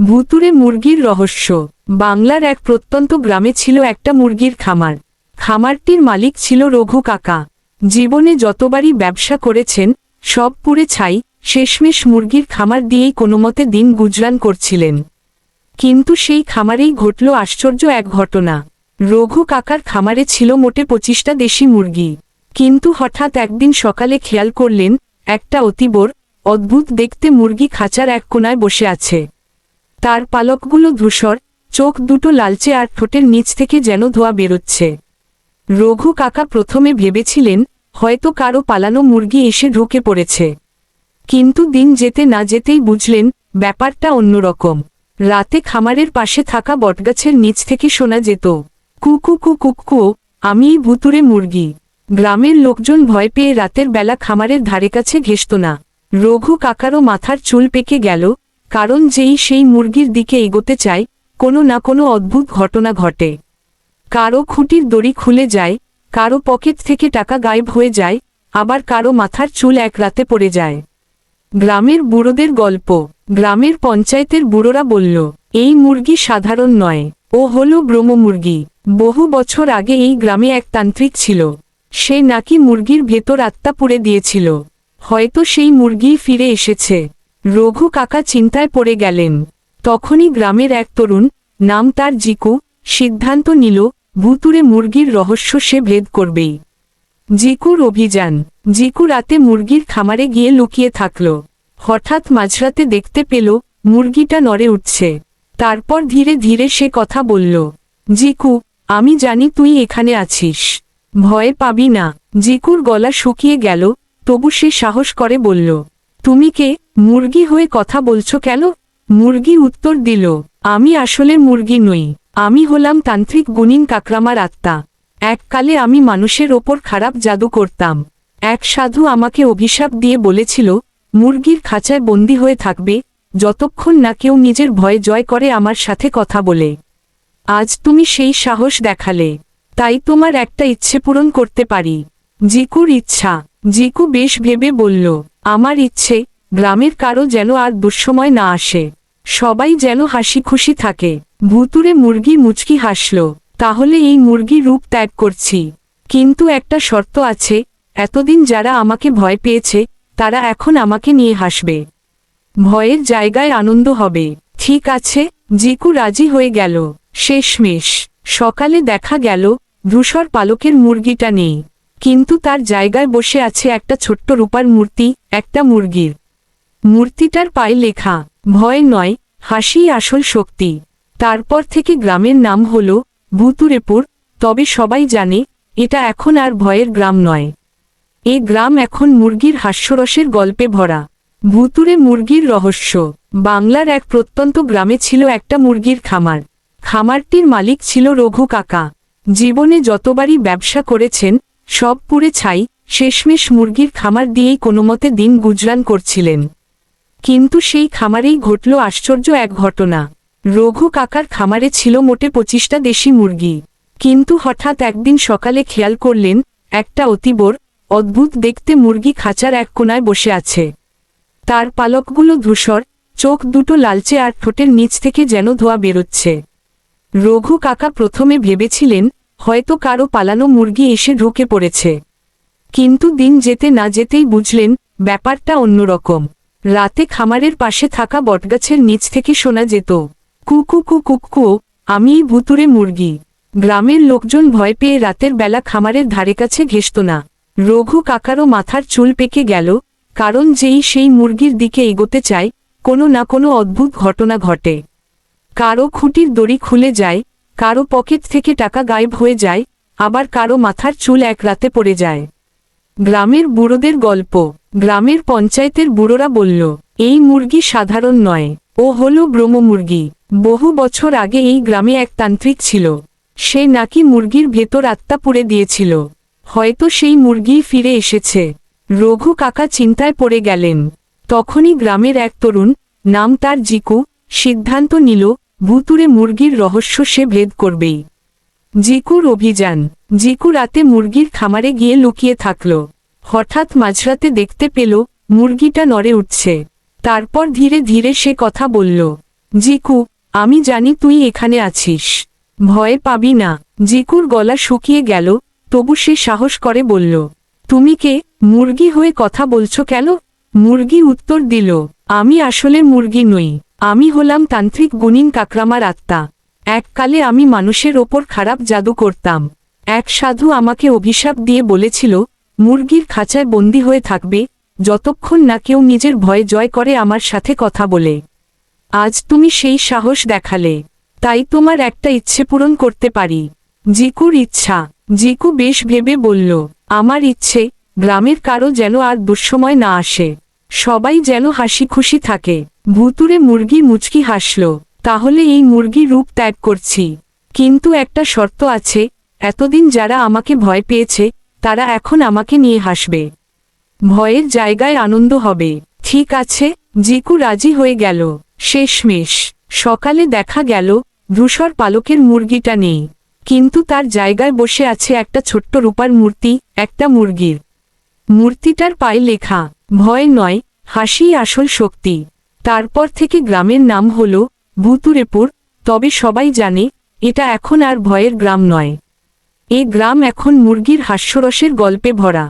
ভুতুরে মুরগির রহস্য। বাংলার এক প্রত্যন্ত গ্রামে ছিল একটা মুরগির খামার। খামারটির মালিক ছিল রঘু কাকা। জীবনে যতবারই ব্যবসা করেছেন, সব পুরে ছাই, শেষমেশ মুরগির খামার দিয়েই কোনোমতে দিন গুজরান করছিলেন। কিন্তু সেই খামারেই ঘটল আশ্চর্য এক ঘটনা। রঘু কাকার খামারে ছিল মোটে পঁচিশটা দেশি মুরগি। কিন্তু হঠাৎ একদিন সকালে খেয়াল করলেন, একটা অতিবর, অদ্ভুত দেখতে মুরগি খাঁচার এক কোনায় বসে আছে। তার পালকগুলো ধূসর, চোখ দুটো লালচে আর ঠোঁটের নিচ থেকে যেন ধোয়া বেরোচ্ছে। রঘু কাকা প্রথমে ভেবেছিলেন, হয়তো কারও পালানো মুরগি এসে ঢুকে পড়েছে। কিন্তু দিন যেতে না যেতেই বুঝলেন, ব্যাপারটা অন্যরকম। রাতে খামারের পাশে থাকা বটগাছের নিচ থেকে শোনা যেত কুকু কু কুকু আমিই ভুতুরে মুরগি। গ্রামের লোকজন ভয় পেয়ে রাতের বেলা খামারের ধারে কাছে ঘেসত না। রঘু কাকারও মাথার চুল পেকে গেল কারণ যেই সেই মুরগির দিকে এগোতে চায়, কোনো না কোনো অদ্ভুত ঘটনা ঘটে। কারও খুঁটির দড়ি খুলে যায়, কারও পকেট থেকে টাকা গায়েব হয়ে যায়, আবার কারও মাথার চুল এক রাতে পড়ে যায়। গ্রামের বুড়োদের গল্প। গ্রামের পঞ্চায়েতের বুড়োরা বলল, এই মুরগি সাধারণ নয়। ও হল ব্রহ্ম মুরগি। বহু বছর আগে এই গ্রামে এক তান্ত্রিক ছিল। সে নাকি মুরগির ভেতর আত্মা পুড়ে দিয়েছিল। হয়তো সেই মুরগিই ফিরে এসেছে। রঘু কাকা চিন্তায় পড়ে গেলেন। তখনই গ্রামের এক তরুণ, নাম তার জিকু, সিদ্ধান্ত নিল ভুতুরে মুরগির রহস্য সে ভেদ করবেই। জিকুর অভিযান, জিকু রাতে মুরগির খামারে গিয়ে লুকিয়ে থাকল। হঠাৎ মাঝরাতে দেখতে পেল, মুরগিটা নড়ে উঠছে। তারপর ধীরে ধীরে সে কথা বলল, জিকু, আমি জানি তুই এখানে আছিস। ভয় পাবি না। জিকুর গলা শুকিয়ে গেল, তবু সে সাহস করে বলল তুমি কে মুরগি হয়ে কথা বলছো কেন? মুরগি উত্তর দিল, আমি আসলে মুরগি নই। আমি হলাম তান্ত্রিক গুনিন কাকরামার আত্মা। এককালে আমি মানুষের ওপর খারাপ জাদু করতাম। এক সাধু আমাকে অভিশাপ দিয়ে বলেছিল, মুরগির খাঁচায় বন্দি হয়ে থাকবে, যতক্ষণ না কেউ নিজের ভয় জয় করে আমার সাথে কথা বলে। আজ তুমি সেই সাহস দেখালে। তাই তোমার একটা ইচ্ছে পূরণ করতে পারি। জিকুর ইচ্ছা। জিকু বেশ ভেবে বলল, আমার ইচ্ছে, গ্রামের কারও যেন আর দুঃসময় না আসে। সবাই যেন হাসি খুশি থাকে। ভুতুরে মুরগি মুচকি হাসল, তাহলে এই মুরগি রূপ ত্যাগ করছি। কিন্তু একটা শর্ত আছে, এতদিন যারা আমাকে ভয় পেয়েছে, তারা এখন আমাকে নিয়ে হাসবে। ভয়ের জায়গায় আনন্দ হবে। ঠিক আছে। জিকু রাজি হয়ে গেল। শেষমেশ। সকালে দেখা গেল, ধূসর পালকের মুরগিটা নেই। কিন্তু তার জায়গায় বসে আছে একটা ছোট্ট রূপার মূর্তি, একটা মুরগির। মূর্তিটার পায়ে লেখা, ভয় নয় হাসি আসল শক্তি। তারপর থেকে গ্রামের নাম হল ভুতুরেপুর, তবে সবাই জানে, এটা এখন আর ভয়ের গ্রাম নয়। এ গ্রাম এখন মুরগির হাস্যরসের গল্পে ভরা। ভুতুরে মুরগির রহস্য। বাংলার এক প্রত্যন্ত গ্রামে ছিল একটা মুরগির খামার। খামারটির মালিক ছিল রঘু কাকা। জীবনে যতবারই ব্যবসা করেছেন সব পুড়ে ছাই, শেষমেশ মুরগির খামার দিয়েই কোনোমতে দিন গুজরান করছিলেন। কিন্তু সেই খামারেই ঘটল আশ্চর্য এক ঘটনা। রঘু কাকার খামারে ছিল মোটে পঁচিশটা দেশি মুরগি। কিন্তু হঠাৎ একদিন সকালে খেয়াল করলেন, একটা অতিবর, অদ্ভুত দেখতে মুরগি খাঁচার এক কোনায় বসে আছে। তার পালকগুলো ধূসর, চোখ দুটো লালচে আর ঠোঁটের নিচ থেকে যেন ধোয়া বেরোচ্ছে। রঘু কাকা প্রথমে ভেবেছিলেন হয়তো কারও পালানো মুরগি এসে ঢুকে পড়েছে। কিন্তু দিন যেতে না যেতেই বুঝলেন, ব্যাপারটা অন্যরকম। রাতে খামারের পাশে থাকা বটগাছের নিচ থেকে শোনা যেত কুকু কু আমিই ভুতুরে মুরগি। গ্রামের লোকজন ভয় পেয়ে রাতের বেলা খামারের ধারে কাছে ঘেসত না। রঘু কাকারও মাথার চুল পেকে গেল, কারণ যেই সেই মুরগির দিকে এগোতে চায়, কোনো না কোনো অদ্ভুত ঘটনা ঘটে। কারও খুঁটির দড়ি খুলে যায় কারও পকেট থেকে টাকা গায়েব হয়ে যায়, আবার কারও মাথার চুল এক রাতে পড়ে যায়। গ্রামের বুড়োদের গল্প। গ্রামের পঞ্চায়েতের বুড়োরা বলল, এই মুরগি সাধারণ নয়। ও হল ব্রহ্ম মুরগি। বহু বছর আগে এই গ্রামে এক তান্ত্রিক ছিল। সে নাকি মুরগির ভেতর আত্মা পুড়ে দিয়েছিল। হয়তো সেই মুরগিই ফিরে এসেছে। রঘু কাকা চিন্তায় পড়ে গেলেন। তখনই গ্রামের এক তরুণ, নাম তার জিকু, সিদ্ধান্ত নিল ভুতুরে মুরগির রহস্য সে ভেদ করবেই। জিকুর অভিযান। জিকু রাতে মুরগির খামারে গিয়ে লুকিয়ে থাকল। হঠাৎ মাঝরাতে দেখতে পেল, মুরগিটা নড়ে উঠছে। তারপর ধীরে ধীরে সে কথা বলল, জিকু, আমি জানি তুই এখানে আছিস। ভয় পাবি না। জিকুর গলা শুকিয়ে গেল, তবু সে সাহস করে বলল, তুমি কে? মুরগি হয়ে কথা বলছো কেন? মুরগি উত্তর দিল, আমি আসলে মুরগি নই। আমি হলাম তান্ত্রিক গুনিন কাকরামার আত্মা। এককালে আমি মানুষের ওপর খারাপ জাদু করতাম। এক সাধু আমাকে অভিশাপ দিয়ে বলেছিল, মুরগির খাঁচায় বন্দী হয়ে থাকবে, যতক্ষণ না কেউ নিজের ভয় জয় করে আমার সাথে কথা বলে। আজ তুমি সেই সাহস দেখালে। তাই তোমার একটা ইচ্ছে পূরণ করতে পারি। জিকুর ইচ্ছা। জিকু বেশ ভেবে বলল, আমার ইচ্ছে, গ্রামের কারও যেন আর দুঃসময় না আসে। সবাই যেন হাসি খুশি থাকে। ভুতুরে মুরগি মুচকি হাসল। তাহলে এই মুরগি রূপ ত্যাগ করছি। কিন্তু একটা শর্ত আছে, এতদিন যারা আমাকে ভয় পেয়েছে, তারা এখন আমাকে নিয়ে হাসবে। ভয়ের জায়গায় আনন্দ হবে। ঠিক আছে, জিকু রাজি হয়ে গেল। শেষমেশ। সকালে দেখা গেল, ধূসর পালকের মুরগিটা নেই। কিন্তু তার জায়গায় বসে আছে একটা ছোট্ট রূপার মূর্তি, একটা মুরগির। মূর্তিটার পায়ে লেখা, ভয় নয় হাসিই আসল শক্তি। তারপর থেকে গ্রামের নাম হল ভুতুরেপুর, তবে সবাই জানে, এটা এখন আর ভয়ের গ্রাম নয়। এ গ্রাম এখন মুরগির হাস্যরসের গল্পে ভরা।